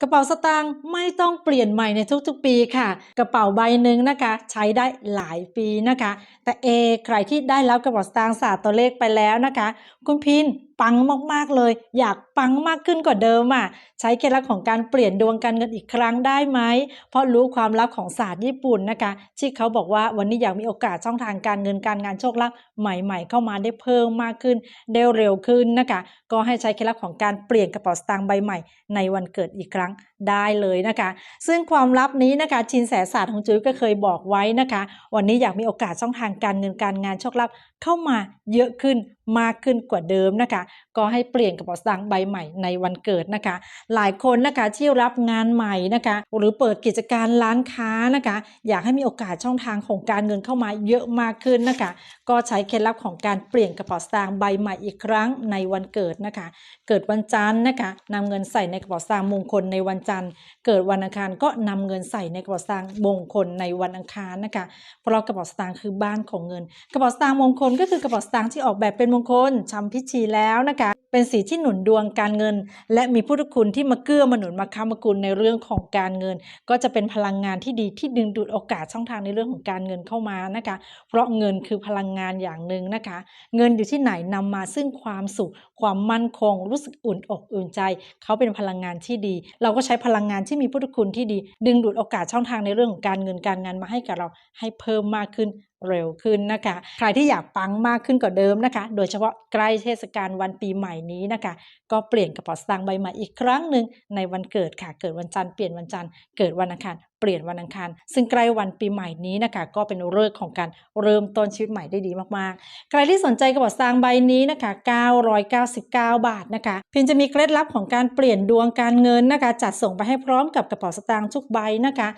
กระเป๋าสตางค์ไม่ต้องเปลี่ยนใหม่ในทุกๆปีค่ะ กระเป๋าใบหนึ่งนะคะ ใช้ได้หลายปีนะคะ แต่เอ ใครที่ได้รับกระเป๋าสตางค์ศาสตร์ตัวเลขไปแล้วนะคะ คุณพิน ปังมากๆเลย อยากปังมากขึ้นกว่าเดิมอะใช้เคล็ดลับของการเปลี่ยนดวงการเงินอีกครั้งได้ไหมเพราะรู้ความลับของศาสตร์ญี่ปุ่นนะคะ ที่เขาบอกว่าวันนี้อยากมีโอกาสช่องทางการเงินการงานโชคลาภใหม่ ๆ เข้ามาได้เพิ่มมากขึ้นได้เร็วขึ้นนะคะ ก็ให้ใช้เคล็ดลับของการเปลี่ยนกระเป๋าสตางค์ใบใหม่ ในวันเกิดอีกครั้งได้เลยนะคะ ซึ่งความลับนี้นะคะชินแสศาสตร์ของจุ้ยก็เคยบอกไว้นะคะ วันนี้อยากมีโอกาสช่องทางการเงินการงานโชคลาภเข้ามาเยอะขึ้นมากขึ้นกว่าเดิมนะคะ ก็ให้เปลี่ยนกระเป๋าสตางค์ใบใหม่ในวันเกิดนะคะ หลายคนนะคะที่รับงานใหม่นะคะ หรือเปิดกิจการร้านค้านะคะ อยากให้มีโอกาสช่องทางของการเงินเข้ามาเยอะมากขึ้นนะคะ ก็ใช้เคล็ดลับของการเปลี่ยนกระเป๋าสตางค์ใบใหม่อีกครั้งในวันเกิดนะคะ เกิดวันจันทร์นะคะนำเงินใส่ในกระเป๋าสตางค์มงคลในวันจันทร์ เกิดวันอังคารก็นำเงินใส่ในกระเป๋าสตางค์มงคลในวันอังคารนะคะเพราะกระเป๋าสตางค์คือบ้านของเงิน กระเป๋าสตางค์มงคลก็คือกระเป๋าสตางค์ที่ออกแบบเป็นมงคลชำพิชีแล้วนะคะ เป็นสีที่หนุนดวงการเงิน และมีพุทธคุณที่มาเกื้อมาหนุนมาค้ำมากุลในเรื่องของการเงิน ก็จะเป็นพลังงานที่ดีที่ดึงดูดโอกาสช่องทางในเรื่องของการเงินเข้ามานะคะ เพราะเงินคือพลังงานอย่างหนึ่งนะคะ เงินอยู่ที่ไหนนำมาซึ่งความสุข ความมั่นคง รู้สึกอุ่นอกอุ่นใจ เขาเป็นพลังงานที่ดี เราก็ใช้พลังงานที่มีพุทธคุณที่ดี ดึงดูดโอกาสช่องทางในเรื่องของการเงินการงานมาให้กับเราให้เพิ่มมากขึ้นเร็วขึ้นนะคะ ใครที่อยากปังมากขึ้นกว่าเดิมนะคะ โดยเฉพาะใกล้เทศกาลวันปีใหม่นี้นะคะ ก็เปลี่ยนกระเป๋าสตางค์ใบใหม่อีกครั้งหนึ่งในวันเกิดค่ะ เกิดวันจันทร์เปลี่ยนวันจันทร์ เกิดวันอังคารเปลี่ยนวันอังคาร ซึ่งใกล้วันปีใหม่นี้นะคะ ก็เป็นฤกษ์ของการเริ่มต้นชีวิตใหม่ได้ดีมากๆ ใครที่สนใจกระเป๋าสตางค์ใบนี้นะคะ 999 บาทนะคะ เพียงจะมีเคล็ดลับของการเปลี่ยนดวงการเงินนะคะ จัดส่งไปให้พร้อมกับกระเป๋าสตางค์ทุกใบนะคะ